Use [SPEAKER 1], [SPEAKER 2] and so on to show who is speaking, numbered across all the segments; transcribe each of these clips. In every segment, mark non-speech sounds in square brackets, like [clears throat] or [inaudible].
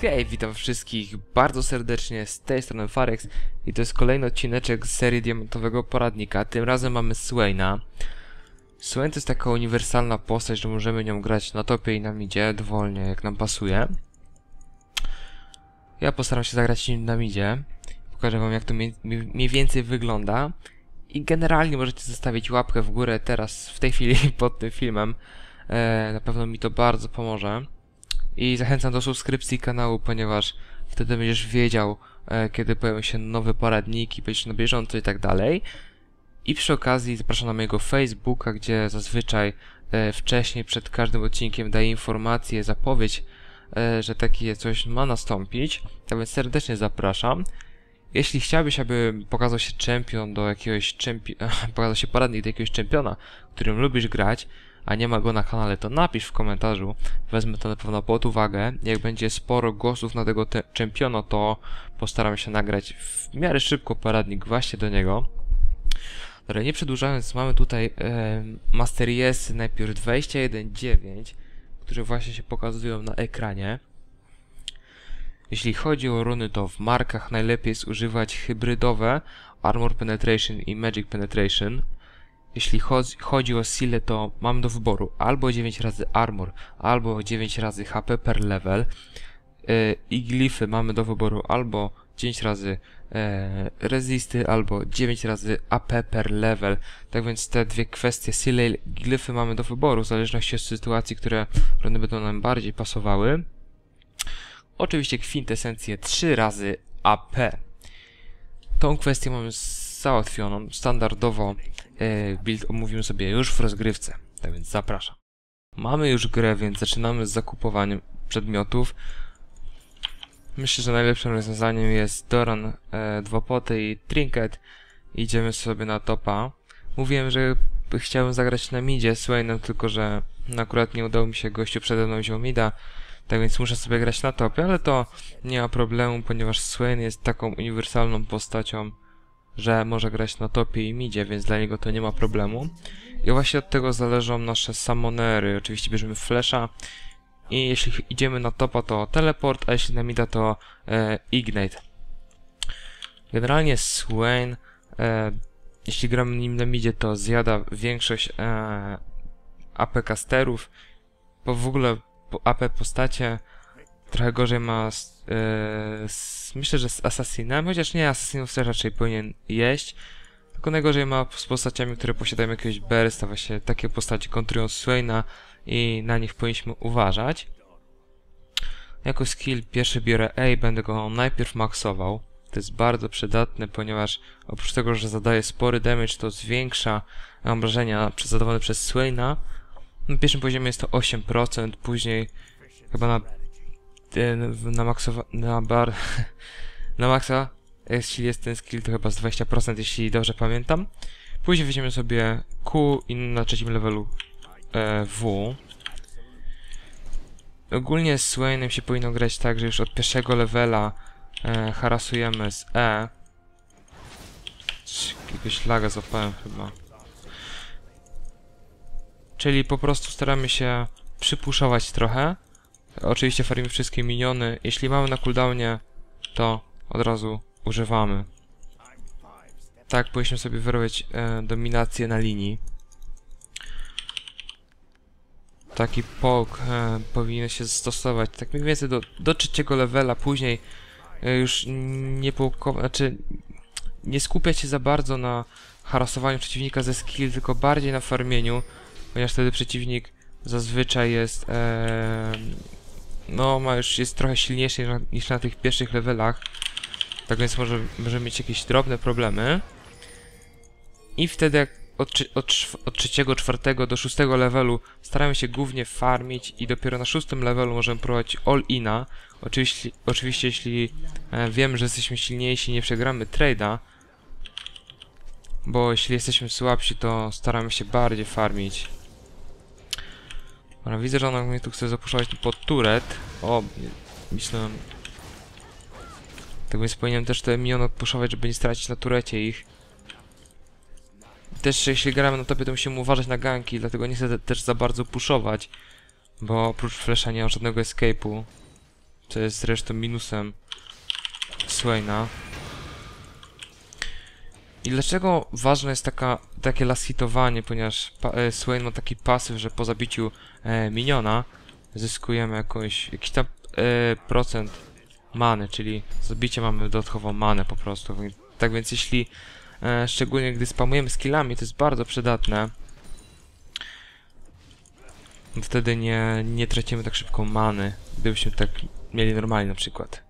[SPEAKER 1] Hej, witam wszystkich bardzo serdecznie, z tej strony Farex i to jest kolejny odcineczek z serii Diamentowego Poradnika. Tym razem mamy Swaina. Swain to jest taka uniwersalna postać, że możemy nią grać na topie i na midzie, dowolnie jak nam pasuje. Ja postaram się zagrać nim na midzie. Pokażę wam jak to mniej, więcej wygląda. I generalnie możecie zostawić łapkę w górę teraz, w tej chwili, [laughs] pod tym filmem. E, na pewno mi to bardzo pomoże. I zachęcam do subskrypcji kanału, ponieważ wtedy będziesz wiedział, e, kiedy pojawią się nowe poradniki, będziesz na bieżąco i tak dalej. I przy okazji zapraszam na mojego Facebooka, gdzie zazwyczaj e, wcześniej, przed każdym odcinkiem daję informację, zapowiedź, e, że takie coś ma nastąpić. Tak więc serdecznie zapraszam. Jeśli chciałbyś, aby pokazał się czempion do jakiegoś czempi [laughs] pokazał się poradnik do jakiegoś czempiona, którym lubisz grać, a nie ma go na kanale, to napisz w komentarzu. Wezmę to na pewno pod uwagę. Jak będzie sporo głosów na tego czempiona, to postaram się nagrać w miarę szybko poradnik właśnie do niego. Dobra, nie przedłużając, mamy tutaj e, Master najpierw 21.9, które właśnie się pokazują na ekranie. Jeśli chodzi o runy, to w markach najlepiej jest używać hybrydowe Armor Penetration i Magic Penetration. Jeśli chodzi, o sile, to mam do wyboru albo 9 razy armor, albo 9 razy HP per level. Yy, I glify mamy do wyboru albo 9 razy e, resisty, albo 9 razy AP per level. Tak więc te dwie kwestie, sile i glify mamy do wyboru, w zależności od sytuacji, które one będą nam bardziej pasowały. Oczywiście kwintesencję 3 razy AP. Tą kwestię mamy załatwioną. Standardowo e, build omówimy sobie już w rozgrywce. Tak więc zapraszam. Mamy już grę, więc zaczynamy z zakupowaniem przedmiotów. Myślę, że najlepszym rozwiązaniem jest Doran, e, dwa poty i Trinket. Idziemy sobie na topa. Mówiłem, że chciałem zagrać na midzie Swainem, tylko że akurat nie udało mi się gościu przede mną wziął mida. Tak więc muszę sobie grać na topie, ale to nie ma problemu, ponieważ Swain jest taką uniwersalną postacią, że może grać na topie i midzie, więc dla niego to nie ma problemu. I właśnie od tego zależą nasze summonery. Oczywiście bierzemy flasha i jeśli idziemy na topa to teleport, a jeśli na mida to e, ignite. Generalnie Swain, e, jeśli gramy nim na midzie to zjada większość e, AP casterów, bo w ogóle AP postacie trochę gorzej ma z, e, z, myślę, że z Assassinem, chociaż nie, Assassinów też raczej powinien jeść. Tylko najgorzej ma z postaciami, które posiadają jakiegoś bursta, właśnie takie postacie kontrują Swaina i na nich powinniśmy uważać. Jako skill pierwszy biorę A, będę go najpierw maksował. To jest bardzo przydatne, ponieważ oprócz tego, że zadaje spory damage, to zwiększa obrażenia zadawane przez Swaina. Na pierwszym poziomie jest to 8%, później chyba na na maksowa... na bar... [laughs] na maksa, jeśli jest ten skill, to chyba z 20%, jeśli dobrze pamiętam. Później weźmiemy sobie Q i na trzecim levelu e, W. Ogólnie z Swainem się powinno grać tak, że już od pierwszego levela e, harasujemy z E. Jakiegoś laga złapałem chyba. Czyli po prostu staramy się przypuszować trochę. Oczywiście farmimy wszystkie miniony. Jeśli mamy na cooldownie, to od razu używamy. Tak, powinniśmy sobie wyrobić e, dominację na linii. Taki poke e, powinien się stosować tak mniej więcej do, do trzeciego levela, później e, już nie znaczy nie skupiać się za bardzo na harasowaniu przeciwnika ze skill, tylko bardziej na farmieniu, ponieważ wtedy przeciwnik zazwyczaj jest e, no ma już jest trochę silniejszy niż na tych pierwszych levelach. Tak więc może, może mieć jakieś drobne problemy. I wtedy jak od, od, od trzeciego, czwartego do szóstego levelu staramy się głównie farmić i dopiero na szóstym levelu możemy prowadzić all-ina. Oczywiście, oczywiście jeśli e, wiemy, że jesteśmy silniejsi nie przegramy trade'a, bo jeśli jesteśmy słabsi, to staramy się bardziej farmić. Dobra, widzę, że ona mnie tu chce zapuszczać pod turet. O, myślałem... Tak więc powinienem też te miniony odpuszczać, żeby nie stracić na turecie ich. Też jeśli gramy na topie, to musimy uważać na ganki, dlatego nie chcę też za bardzo puszować. Bo oprócz flesza nie mam żadnego escape'u. Co jest zresztą minusem Swaina. I dlaczego ważne jest taka, takie last hitowanie, ponieważ e, Swain ma taki pasyw, że po zabiciu e, miniona zyskujemy jakąś, jakiś tam e, procent many, czyli zabicie mamy dodatkową manę po prostu. Tak więc jeśli, e, szczególnie gdy spamujemy skillami, to jest bardzo przydatne. Wtedy nie, nie tracimy tak szybko many, gdybyśmy tak mieli normalnie na przykład.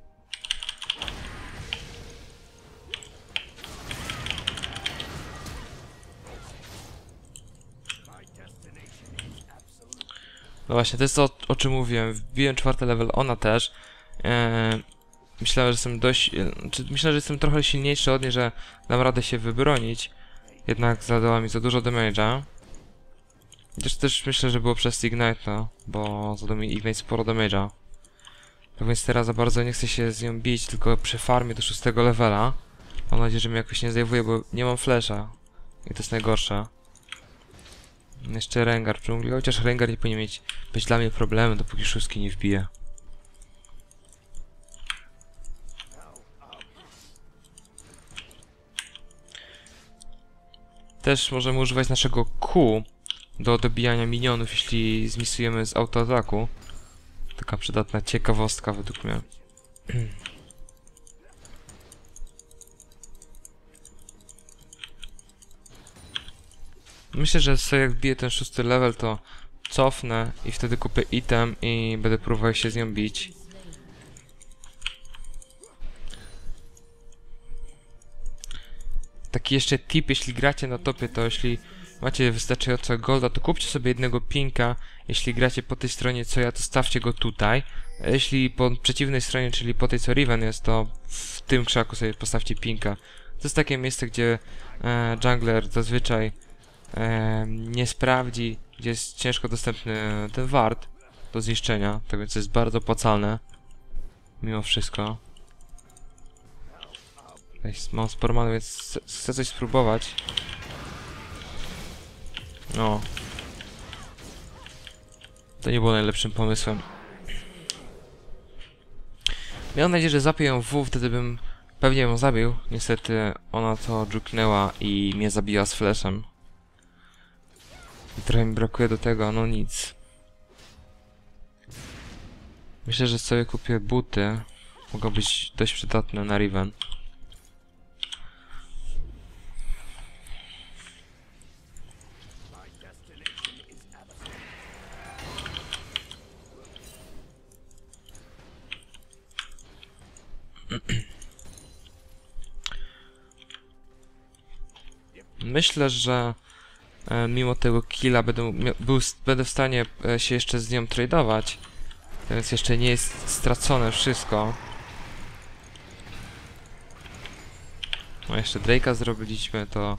[SPEAKER 1] No właśnie, to jest to, o czym mówiłem. Wbiłem czwarty level, ona też. Eee, myślałem, że jestem dość... e, Czy myślę, że jestem trochę silniejszy od niej, że dam radę się wybronić. Jednak zadała mi za dużo damage'a. Chociaż też myślę, że było przez Ignite, no, bo zadał mi Ignite sporo damage'a. Tak więc teraz za bardzo nie chcę się z nią bić, tylko przy farmie do szóstego levela. Mam nadzieję, że mnie jakoś nie zdejmuje, bo nie mam flasha. I to jest najgorsze. Jeszcze Rengar w dżungli, chociaż Rengar nie powinien mieć być dla mnie problemem, dopóki szóstki nie wbije. Też możemy używać naszego Q do dobijania minionów, jeśli zmisujemy z autoataku. Taka przydatna ciekawostka według mnie. [clears throat] Myślę, że sobie jak wbiję ten szósty level, to cofnę i wtedy kupię item i będę próbował się z nią bić. Taki jeszcze tip, jeśli gracie na topie, to jeśli macie wystarczająco golda, to kupcie sobie jednego pinka. Jeśli gracie po tej stronie, co ja, to stawcie go tutaj. A jeśli po przeciwnej stronie, czyli po tej, co Riven jest, to w tym krzaku sobie postawcie pinka. To jest takie miejsce, gdzie e, jungler zazwyczaj e, nie sprawdzi, gdzie jest ciężko dostępny ten wart do zniszczenia, tak więc jest bardzo opłacalne. Mimo wszystko. Jest- Mam sporo many, więc chcę- coś spróbować. No. To nie było najlepszym pomysłem. Miałem nadzieję, że zapię ją w W, wtedy bym pewnie ją zabił. Niestety ona to dżuknęła i mnie zabiła z flashem. I trochę mi brakuje do tego, no nic. Myślę, że sobie kupię buty. Mogą być dość przydatne na Riven. [clears throat] Myślę, że mimo tego killa był, będę w stanie e, się jeszcze z nią tradeować. Więc jeszcze nie jest stracone wszystko. No jeszcze Drake'a zrobiliśmy, to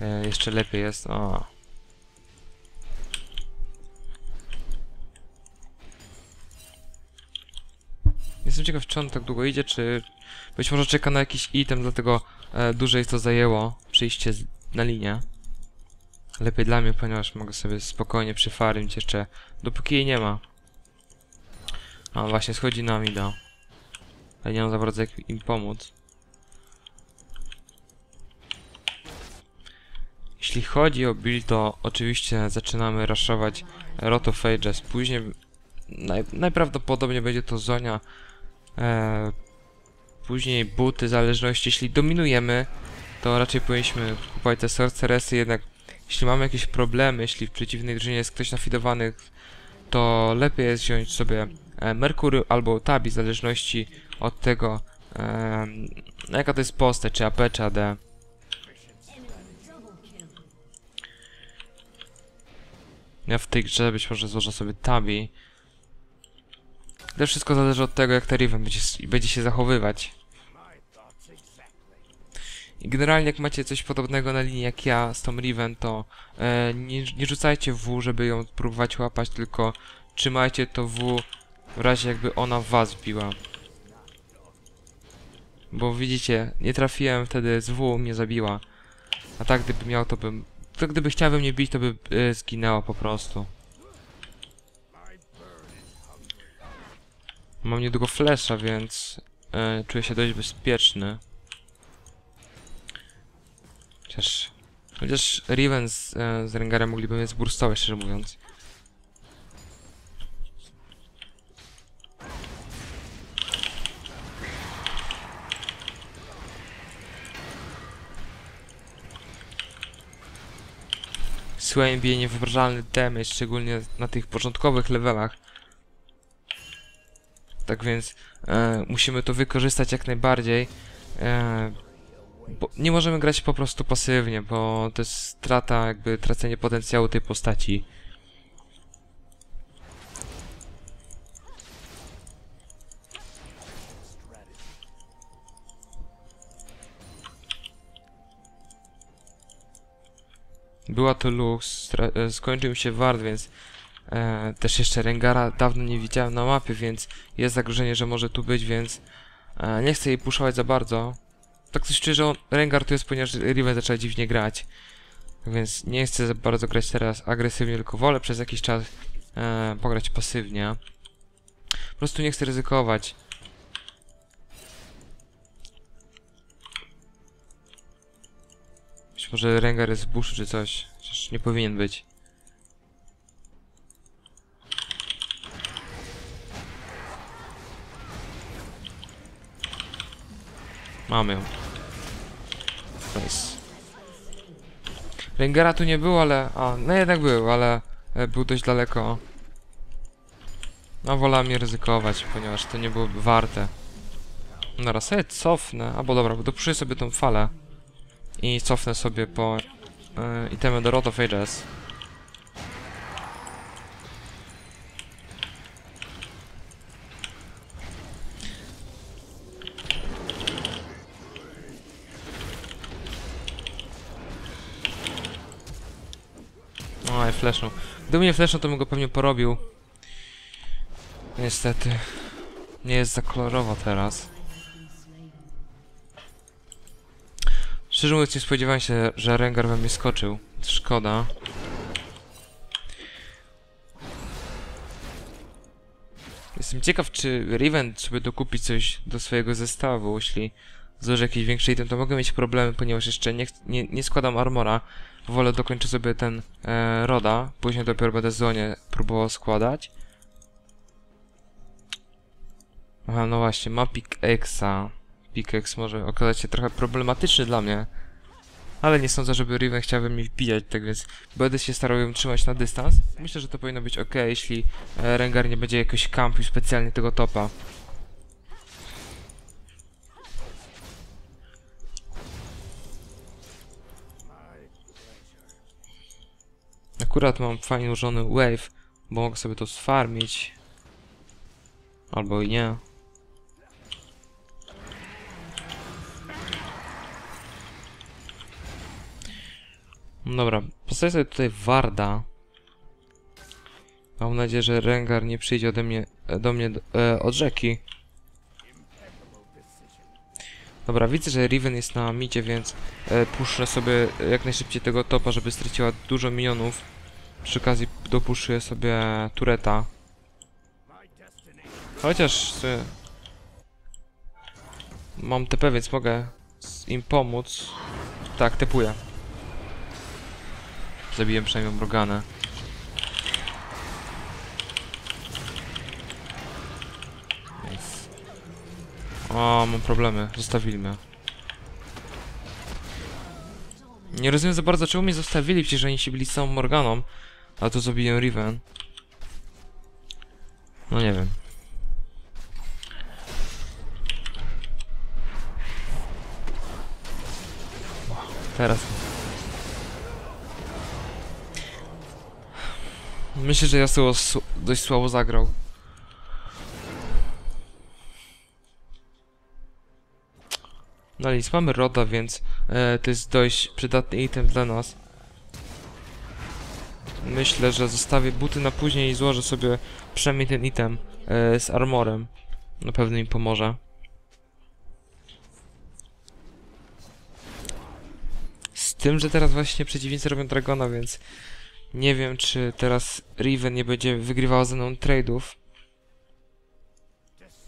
[SPEAKER 1] e, jeszcze lepiej jest. O. Jestem ciekaw, czy on tak długo idzie, czy być może czeka na jakiś item, dlatego e, dłużej to zajęło przyjście na linię. Lepiej dla mnie, ponieważ mogę sobie spokojnie przyfarmić jeszcze, dopóki jej nie ma. A właśnie, schodzi na mida. Ale nie mam za bardzo jak im pomóc. Jeśli chodzi o build, to oczywiście zaczynamy raszować Rot of Ages. Później naj, najprawdopodobniej będzie to Zonia. E, później buty, zależności. Jeśli dominujemy, to raczej powinniśmy kupować te sorceresy, jednak jeśli mamy jakieś problemy, jeśli w przeciwnej drużynie jest ktoś nafidowany, to lepiej jest wziąć sobie e, Merkury albo Tabi, w zależności od tego, e, jaka to jest postać, czy AP, czy AD. Ja w tej grze być może złożę sobie Tabi. To wszystko zależy od tego, jak ta Riven będzie, będzie się zachowywać. Generalnie jak macie coś podobnego na linii jak ja z tą Riven, to e, nie, nie rzucajcie W, żeby ją próbować łapać, tylko trzymajcie to W w razie jakby ona was biła. Bo widzicie, nie trafiłem wtedy z W, mnie zabiła. A tak gdyby miał, to bym... To gdyby chciała mnie bić, to by e, zginęła po prostu. Mam niedługo flesza, więc e, czuję się dość bezpieczny. Chociaż... Chociaż Riven z, e, z Rengarem mogliby mnie zburstować, szczerze mówiąc. Swain bije niewyobrażalny damage, szczególnie na tych początkowych levelach. Tak więc e, musimy to wykorzystać jak najbardziej. E, bo nie możemy grać po prostu pasywnie, bo to jest strata, jakby tracenie potencjału tej postaci. Była to Lux, e, skończył mi się Ward, więc e, też jeszcze Rengara dawno nie widziałem na mapie, więc jest zagrożenie, że może tu być, więc e, nie chcę jej puszować za bardzo. Tak coś on, Rengar tu jest, ponieważ Riven zaczęła dziwnie grać. Więc nie chcę za bardzo grać teraz agresywnie, tylko wolę przez jakiś czas e, pograć pasywnie. Po prostu nie chcę ryzykować. Być może Rengar jest w buszu czy coś. Chociaż nie powinien być. Mamy ją. Nice. Rengara tu nie było, ale... A, no jednak był, ale e, był dość daleko. No wolałem nie ryzykować, ponieważ to nie byłoby warte. No raz sobie cofnę, albo dobra, bo dopuszuję sobie tą falę. I cofnę sobie po e, itemy do Rot of Ages. Oj, flashnął. Gdyby nie flashnął, to bym go pewnie porobił. Niestety. Nie jest za kolorowo teraz. Szczerze mówiąc, nie spodziewałem się, że Rengar we mnie skoczył. Szkoda. Jestem ciekaw, czy Riven sobie dokupi coś do swojego zestawu. Jeśli złoży jakiś większy item, to mogę mieć problemy, ponieważ jeszcze nie, nie, nie składam armora. Wolę dokończyć sobie ten e, Roda. Później dopiero będę zonie próbował składać. Aha, no właśnie, ma pickaxa. Pickaxe może okazać się trochę problematyczny dla mnie. Ale nie sądzę, żeby Riven chciałby mi wbijać, tak więc będę się starał ją trzymać na dystans. Myślę, że to powinno być ok, jeśli e, Rengar nie będzie jakoś kampił specjalnie tego topa. Akurat mam fajnie ułożony wave, bo mogę sobie to sfarmić. Albo i nie. Dobra, postawię sobie tutaj Warda. Mam nadzieję, że Rengar nie przyjdzie ode mnie, do mnie e, od rzeki. Dobra, widzę, że Riven jest na midzie, więc e, puszczę sobie jak najszybciej tego topa, żeby straciła dużo minionów. Przy okazji dopuszczuję sobie Tureta. Chociaż e, mam TP, więc mogę im pomóc. Tak, tepuję. Zabiłem przynajmniej Morganę. Nice. O, mam problemy. Zostawili mnie. Nie rozumiem za bardzo, czemu mnie zostawili, przecież oni się byli z całą Morganą. A tu zabiję Riven. No nie wiem. Teraz. Myślę, że s- dość słabo zagrał. Nic, mamy Roda, więc e, to jest dość przydatny item dla nas. Myślę, że zostawię buty na później i złożę sobie przynajmniej ten item e, z armorem. Na pewno mi pomoże. Z tym, że teraz właśnie przeciwnicy robią Dragona, więc nie wiem, czy teraz Riven nie będzie wygrywała ze mną trade'ów.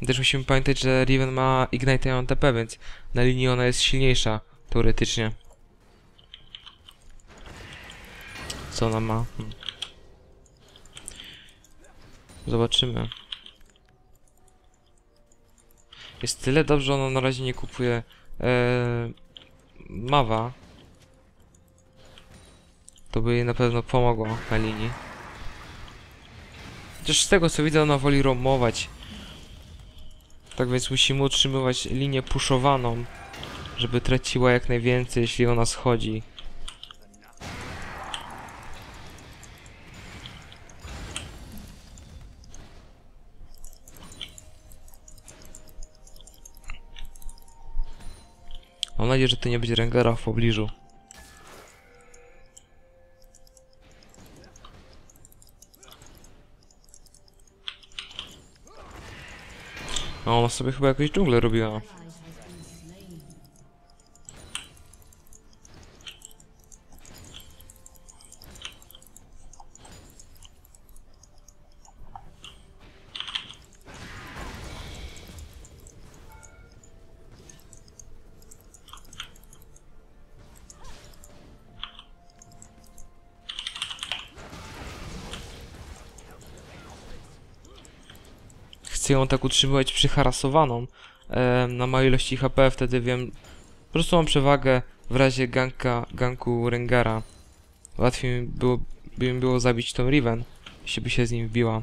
[SPEAKER 1] Też musimy pamiętać, że Riven ma Ignite TP, więc na linii ona jest silniejsza, teoretycznie. Co ona ma? Hmm. Zobaczymy. Jest tyle dobrze, ona na razie nie kupuje e, Mawa. To by jej na pewno pomogło na linii. Chociaż z tego co widzę, ona woli romować. Tak więc musimy utrzymywać linię puszowaną, żeby traciła jak najwięcej, jeśli ona schodzi. Mam nadzieję, że to nie będzie Rengara w pobliżu. A ona sobie chyba jakąś dżunglę robiła. Ją tak utrzymywać przyharasowaną e, na małej ilości HP, wtedy wiem, po prostu mam przewagę w razie ganka, ganku Rengara. Łatwiej mi było, by mi było zabić tą Riven, jeśli by się z nim wbiła.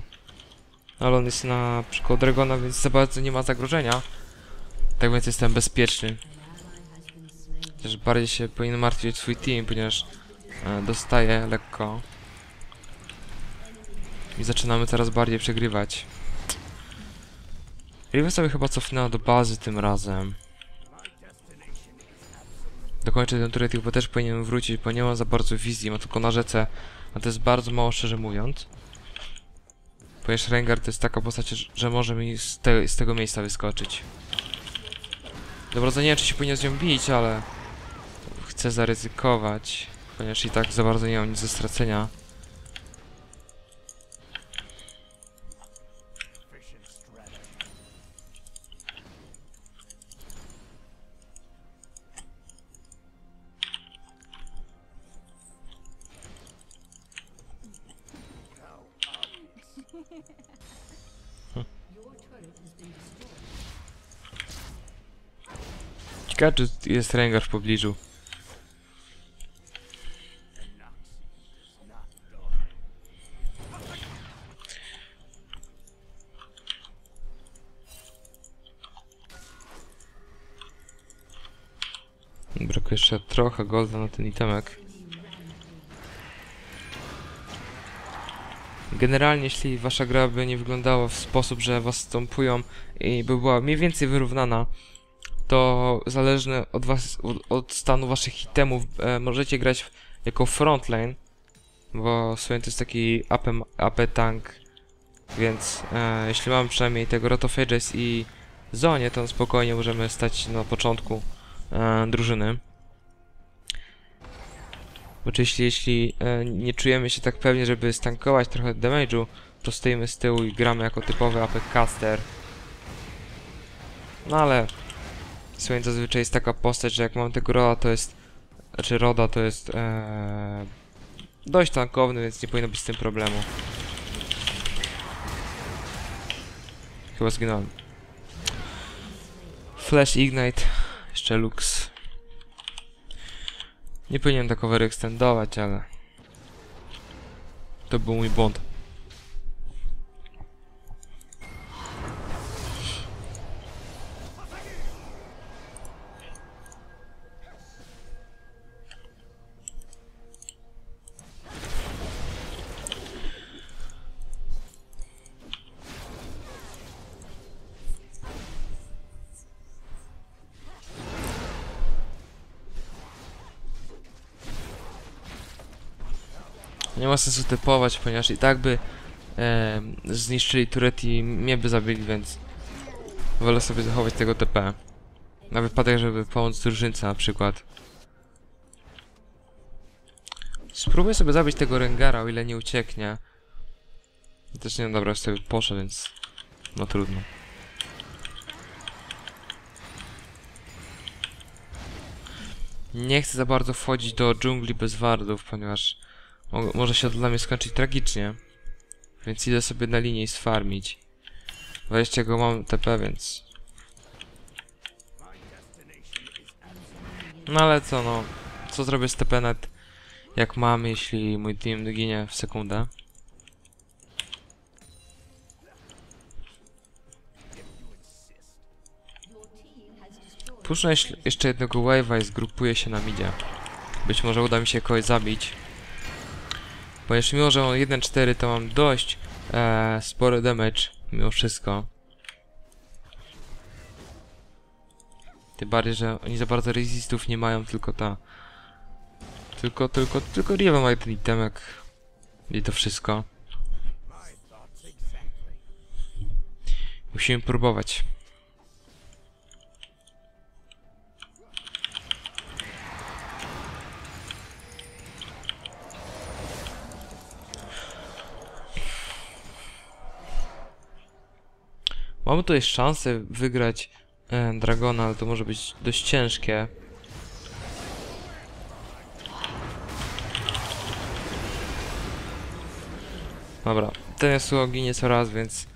[SPEAKER 1] Ale on jest na przykład Dragona, więc za bardzo nie ma zagrożenia. Tak więc jestem bezpieczny. Też bardziej się powinien martwić swój team, ponieważ e, dostaje lekko. I zaczynamy coraz bardziej przegrywać. Riven sobie chyba cofnęła do bazy tym razem. Dokończę ten turret, bo też powinienem wrócić, bo nie mam za bardzo wizji, ma tylko na rzece, a to jest bardzo mało szczerze mówiąc. Ponieważ Rengar to jest taka postać, że- że może mi z, te, z tego miejsca wyskoczyć. Dobra, to nie wiem, czy się powinien z nią bić, ale chcę zaryzykować, ponieważ i tak za bardzo nie mam nic do stracenia. Ciekawe, czy jest Rengar w pobliżu. Brakuje jeszcze trochę golda na ten itemek. Generalnie, jeśli wasza gra by nie wyglądała w sposób, że was stąpują i by była mniej więcej wyrównana, to zależne od was, od, stanu waszych itemów e, możecie grać jako frontline, bo w sumie to jest taki AP, AP tank, więc e, jeśli mamy przynajmniej tego Rotophages i Zonie, to spokojnie możemy stać na początku e, drużyny. Oczywiście jeśli e, nie czujemy się tak pewnie, żeby stankować trochę damage'u, to stoimy z tyłu i gramy jako typowy AP caster. No ale Słuchaj, zazwyczaj jest taka postać, że jak mam tego roda, to jest... Znaczy roda to jest... Ee, dość tankowny, więc nie powinno być z tym problemu. Chyba zginąłem. Flash Ignite. Jeszcze Lux. Nie powinienem tak overextendować, ale... To był mój błąd. ma sensu typować, ponieważ i tak by e, zniszczyli turet i mnie by zabili, więc wolę sobie zachować tego TP. Na wypadek, żeby pomóc drużynce na przykład. Spróbuję sobie zabić tego Rengara, o ile nie ucieknie. Też nie wiem, dobra, sobie poszedł, więc no trudno. Nie chcę za bardzo wchodzić do dżungli bez wardów, ponieważ mo może się to dla mnie skończyć tragicznie. Więc idę sobie na linię i sfarmić. Wreszcie go mam TP, więc... No ale co no, co zrobię z TP net jak mam, jeśli mój team ginie w sekundę? Puszczę jeszcze jednego wave'a i zgrupuję się na midzie. Być może uda mi się kogoś zabić. Ponieważ mimo, że mam 1-4, to mam dość e, spory damage mimo wszystko. Tym bardziej, że oni za bardzo resistów nie mają, tylko ta... Tylko, tylko, tylko Riva ma jeden itemek. I to wszystko. Musimy próbować. Mamy tutaj szansę wygrać e, Dragona, ale to może być dość ciężkie. Dobra, ten Yasuo ginie coraz, więc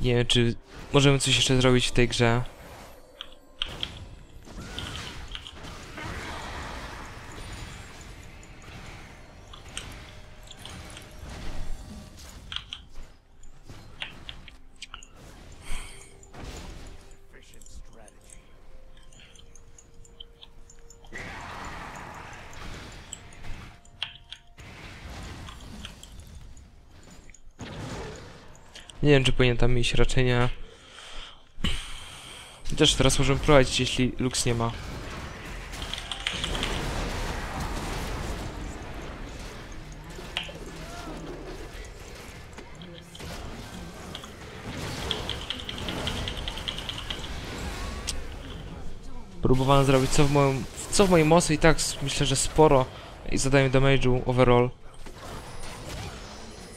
[SPEAKER 1] nie wiem, czy możemy coś jeszcze zrobić w tej grze. Nie wiem, czy powinien tam iść, raczej nie. Teraz możemy prowadzić, jeśli Lux nie ma. Próbowałem zrobić co w moim, co w mojej mocy i tak myślę, że sporo i zadaję damage'u overall.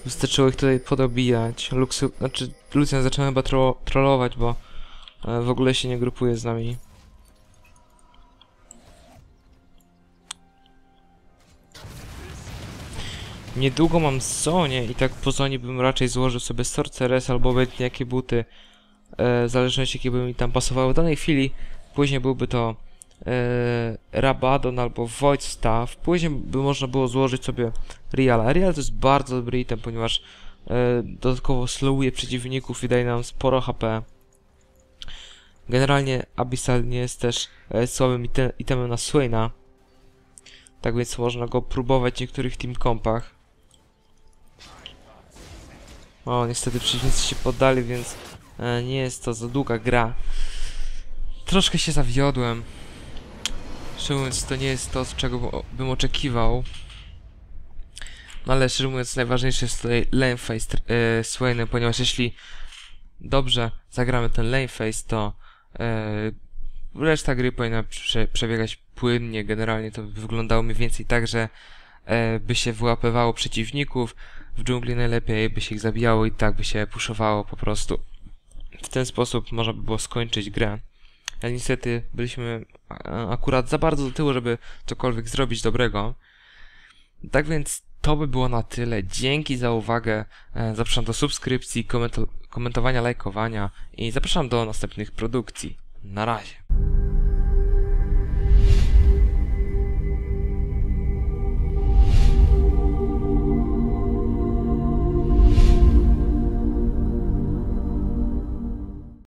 [SPEAKER 1] Wystarczyło ich tutaj podobijać. Luxu, znaczy Lucian zaczął chyba tro trollować, bo e, w ogóle się nie grupuje z nami. Niedługo mam zonie i tak po zonie bym raczej złożył sobie Sorceress albo obojętnie jakie buty, e, w zależności jakie by mi tam pasowały w danej chwili. Później byłby to Rabadon albo Void Staff. Później by można było złożyć sobie Reala. Real to jest bardzo dobry item, ponieważ e, dodatkowo slowuje przeciwników i daje nam sporo HP. Generalnie Abyssal nie jest też e, słabym ite itemem na Swaina. Tak więc można go próbować w niektórych team kompach. O, niestety przeciwnicy się poddali, więc e, nie jest to za długa gra. Troszkę się zawiodłem. Szczerze mówiąc, to nie jest to, czego bym oczekiwał. No ale szczerze mówiąc, najważniejsze jest tutaj lane phase e, Swainem, ponieważ jeśli dobrze zagramy ten lane phase, to e, reszta gry powinna prze, przebiegać płynnie. Generalnie to wyglądało mniej więcej tak, że e, by się wyłapywało przeciwników, w dżungli najlepiej by się ich zabijało i tak by się puszowało po prostu. W ten sposób można by było skończyć grę. Ale niestety byliśmy akurat za bardzo do tyłu, żeby cokolwiek zrobić dobrego. Tak więc to by było na tyle. Dzięki za uwagę. E, Zapraszam do subskrypcji, komento- komentowania, lajkowania i zapraszam do następnych produkcji. Na razie.